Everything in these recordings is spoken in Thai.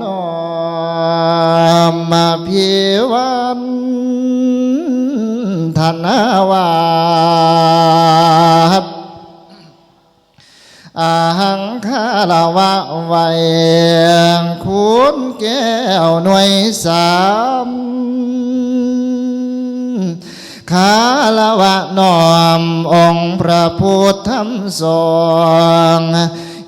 นอมมาพิวันธนาวาสอาหังคาลาวะไว้คุณแก้วหน่วยสามคาลาวะนอมองค์พระพุทธธรรมสอง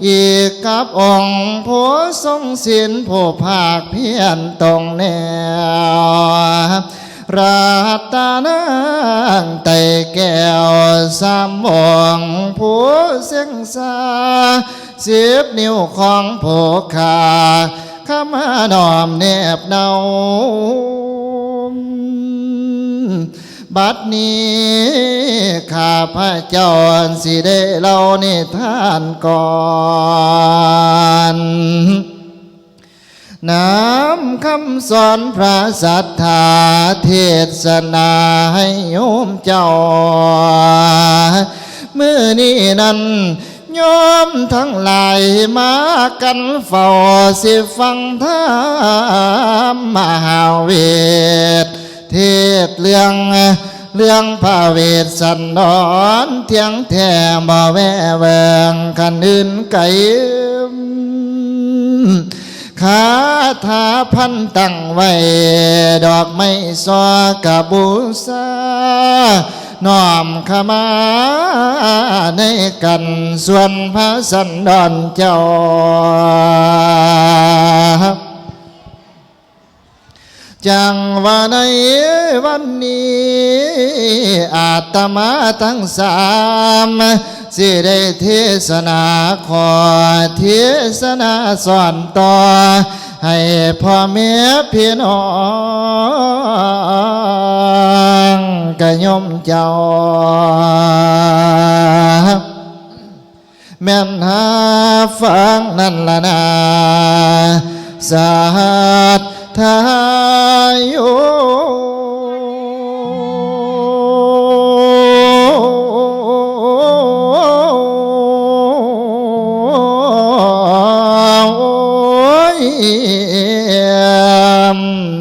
อีกกับองค์ผู้ทรงศีลผู้ภาคเพียรตรงแนวรัตนางไตแก้วสามวงผู้เสียงสาสิบนิ้วของผู้ขาข้ามานอมเนบเนา บัดนี้ข้าพระเจ้าสิได้เล่านิทานก่อนน้ำคำสอนพระสัทธาเทศนาให้โยมเจ้า เมื่อนี้นั้นโยมทั้งหลายมากันเฝ้าสิฟังธรรมมหาเวท เทศเรื่องเรื่องพระเวสสันดรเทียงแท่บ่แวแวงกันอื่นไกลคาถาพันตั้งไว้ ดอกไม้ซอกะบูซาน้อมขมาในกันส่วนพระสันดอนเจ้า จังว่าในวันนี้อาตมาทั้งสามสิได้เทศนาขอเทศนาสอนต่อ ให้พ่อแม่พี่น้องกระยมเจ้า แม่นหาฟังนั่นละนาสาธ ทายโย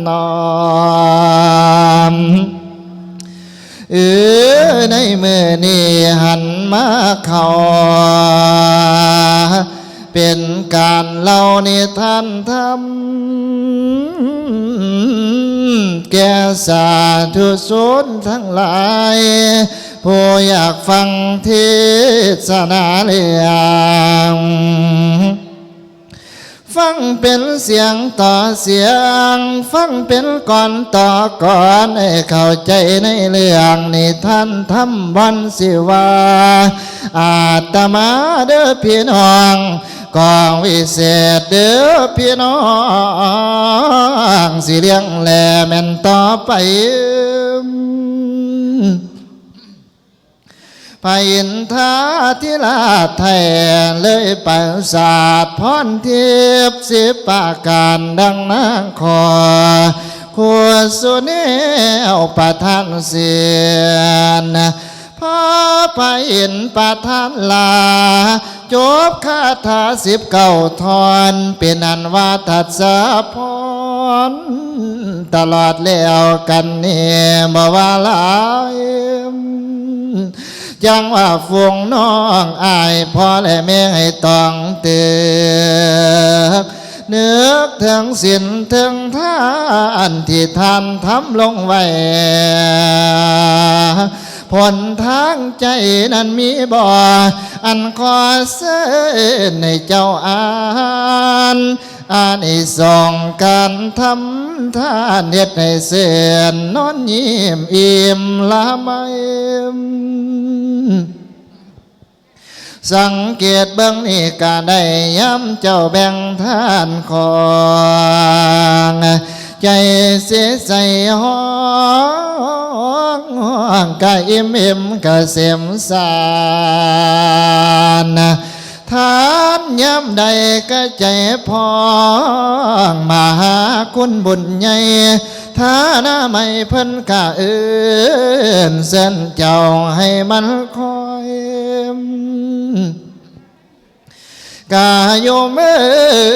นอมเออในเมื่อนี้หันมาเขา เป็นการเล่านิทานธรรมแก่สาธุชนทั้งหลาย ผู้อยากฟังเทศนาเรื่องฟังเป็นเสียงต่อเสียง ฟังเป็นก่อนต่อก่อนให้เข้าใจในเรื่องนิทานธรรมวันสิวาอาตมาเด้อพี่น้อง กองวิเศษเด้อพี่น้องสิเลี้ยงแลแม่นต่อไปพระอินทาธิราชไทยเลยประสาทพรเทียบสิบประการดังนางคอขัวสุเนวประทานเสียนพระพระอินประทานลา จบคาถาสิบเก้าทอน เป็นอันว่าทัดสะพรตลอดแล้วกันเนี่ยบ่ว่าหลายยังว่าฟงน้องอายพ่อและแม่ให้ต้องเตือกนึกถึงสินถึงท่านที่ท่านทำลงไว้ ผลทางใจนั้นมีบ่อันขอเส้นในเจ้าอานอานิสงการทำทานเฮ็ดให้เสียนนอนยิ้มอิ่มละไม่สังเกตเบื้องนี้ก็ได้ย้ำเจ้าแบ่งทานของใจเสียใส่ห้อ งห้องกะอิ่มอิ่มกะเสียมสานทานย้ำใดก็ใจพองมาหาคุณบุญใหญ่ฐาหน้าไม่เพิ่นกะเอินเส้นเจ้าให้มันคอ กายมเอ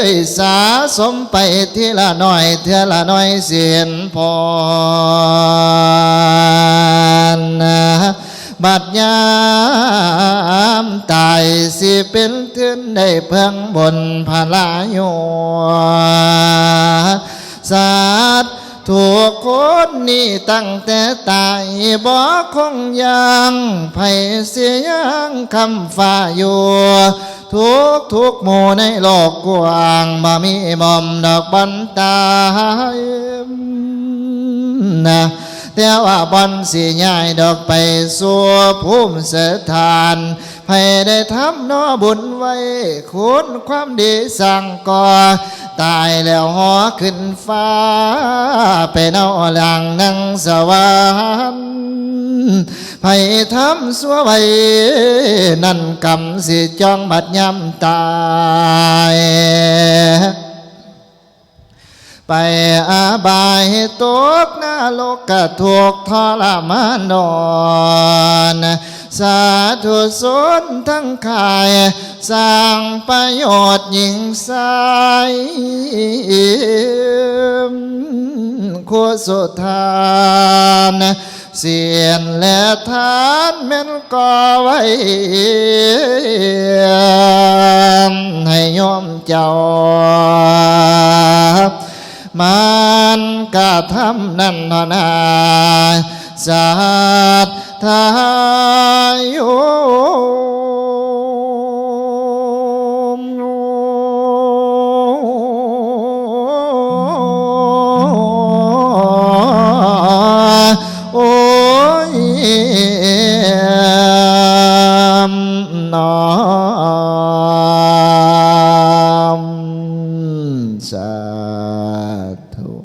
ยสาสมไปทีละหน่อยเทละหน่อยเสียนพรนะบัดยามตายสิเป็นเทือนได้เพิ่งบนพลายโยสัตว์ ถูกคนนี่ตั้งแต่ตายบ่คงยังไผเสียยังคำฝ่าอยู่ทุกทุกหมู่ในโลกกว้างบ่มีมอมดอกบันตายนะ แต่ว่าบอนสิย้ายดอกไปสู่ภูมิสถานให้ได้ทำนอบุญไว้ คุณความดีสั่งก่อ ตายแล้วหอขึ้นฟ้า ไปนาหลังนั่งสวรรค์ให้ทำสัวไว้ นั่นกรรมสิจองบัดย่ำตาย ไปอาบายตกนรกกะถูกทรมานนอนสาธุสนทั้งขาย สร้างประโยชน์ยิ่งใสคู่สุทานเสียนและทานแม่นก่อไว้ ให้โยมเจ้า มันกะทำนั่นนนาสา